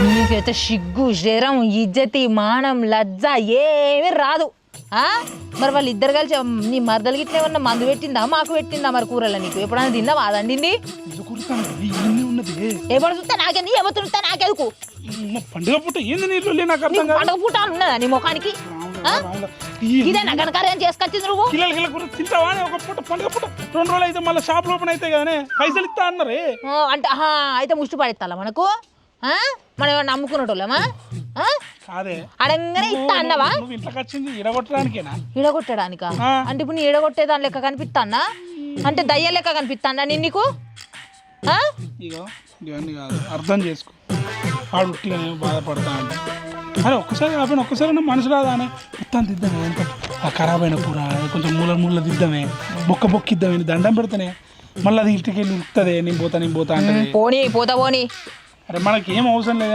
నీకైతే సిగ్గు శరం ఇజ్జతి మానం లజ్జ ఏమీ రాదు. ఆ? మరి వాళ్ళు ఇద్దరు కలిసి నీ మరదలు గిట్ల ఏమన్నా మందు పెట్టిందా? మాకు పెట్టిందా మరి కూరలో నీకు? ఎప్పుడైనా తిన్నావా అదండింది ఎప్పుడు చూస్తే నాకెందుకు ఎవరు చూస్తే నాకెందుకు పండుగ పూట ఏంది నీళ్ళు పండగ పూట ఉన్నదా నీ ముఖానికి? ఇదే నగనకార్యం చేసుకొచ్చింది నువ్వు? కిల్లలు కిల్ల కూర తింటావా అని ఒక పూట పండుగ పూట? రెండు రోజులు అయితే మళ్ళీ షాప్ ఓపెన్ అయితే కానీ పైసలు ఇస్తా అన్నారే ఆ, అంటే ఆహా, అయితే ముష్టి పడేస్తాలా మనకు? మనం ఏమన్నా నమ్ముకున్నటోళ్ళమా? కాదే అడంగానే ఇస్తా అన్నవా? నువ్వు ఇంట్లోకి వచ్చింది ఇడగొట్టడానికేనా? ఈడగొట్టడానికా ఆ. అంటే ఇప్పుడు నీ ఈడగొట్టే దాని లెక్క కనిపిస్తానా అంటే దయ్యం లెక్క కనిపిస్తానా నేను నీకు? ఇగో ఇవన్నీ కాదు. అర్థం చేసుకో. వాడు ఉట్టిగానే బాధపడతా అంటే. అరే ఒక్కసారి కాకపోయినా ఒక్కసారి మనసు రాదా అని మొత్తం దిద్దామే. ఎంత ఆ ఖరాబ్ అయిన కూర కొంచెం మూల మూల దిద్దామే. బొక్క బొక్కిద్దామే. దండం పెడితేనే. మళ్ళీ అది ఇంటికి వెళ్ళి నేను పోతా నేను పోతా అంటే పోనీ పోతా పోనీ. అరే మనకి ఏం అవసరం లేదు.